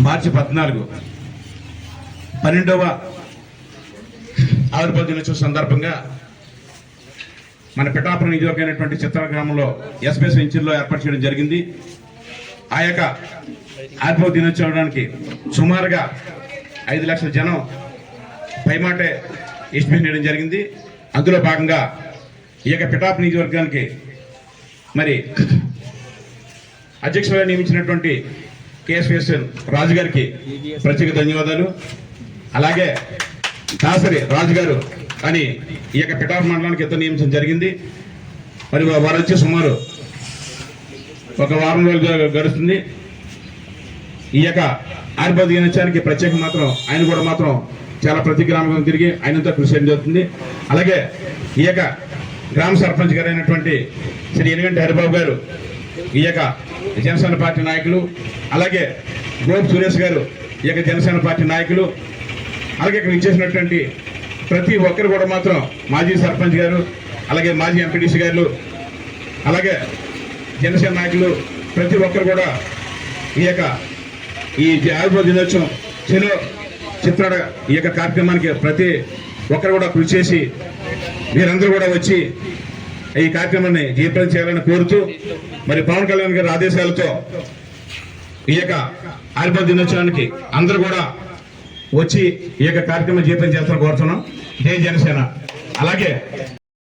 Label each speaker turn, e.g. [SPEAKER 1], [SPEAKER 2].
[SPEAKER 1] మార్చి పద్నాలుగు. పన్నెండవ ఆవిర్భావ దినోత్సవం సందర్భంగా మన పిఠాపురం నియోజకమైనటువంటి చిత్ర గ్రామంలో ఎస్పీఎస్ వెంచర్లో ఏర్పాటు చేయడం జరిగింది. ఆ యొక్క ఆవిర్భావ దినోత్సవానికి సుమారుగా ఐదు లక్షల జనం పైమాటే ఎస్టిమేట్ చేయడం జరిగింది. అందులో భాగంగా ఈ యొక్క పిఠాపు నియోజకవర్గానికి మరి అధ్యక్షులుగా నియమించినటువంటి కేఎస్ఎస్ఎన్ రాజు గారికి ప్రత్యేక ధన్యవాదాలు. అలాగే దాసరి రాజు గారు అని ఈ యొక్క పిటార్ మండలానికి ఇతను నియమించడం జరిగింది. మరి వారు వచ్చి సుమారు ఒక వారం రోజులు గడుస్తుంది. ఈ యొక్క ఆయుర్వేద దినోత్సవానికి ప్రత్యేక మాత్రం ఆయన కూడా మాత్రం చాలా ప్రతి గ్రామం తిరిగి ఆయనంతా కృషి చేయడం జరుగుతుంది. అలాగే ఈ యొక్క గ్రామ సర్పంచ్ గారు అయినటువంటి శ్రీ ఎనిగంటి హరిబాబు గారు ఈ యొక్క జనసేన పార్టీ నాయకులు అలాగే గోప్ సురేష్ గారు ఈ యొక్క జనసేన పార్టీ నాయకులు అలాగే ఇక్కడ ఇచ్చేసినటువంటి ప్రతి ఒక్కరు కూడా మాత్రం మాజీ సర్పంచ్ గారు అలాగే మాజీ ఎంపీటీసీ గారు అలాగే జనసేన నాయకులు ప్రతి ఒక్కరు కూడా ఈ యొక్క ఈ ఆయుర్వేద దినోత్సవం చెలో చిత్రాడ ఈ యొక్క కార్యక్రమానికి ప్రతి ఒక్కరు కూడా కృషి చేసి మీరందరూ కూడా వచ్చి ఈ కార్యక్రమాన్ని జీవితం చేయాలని కోరుతూ మరి పవన్ కళ్యాణ్ గారి ఆదేశాలతో ఈ యొక్క ఆల్బర్ దినోత్సవానికి అందరూ కూడా వచ్చి ఈ యొక్క కార్యక్రమం జీవితం చేస్తారని కోరుతున్నాం. జై జనసేన. అలాగే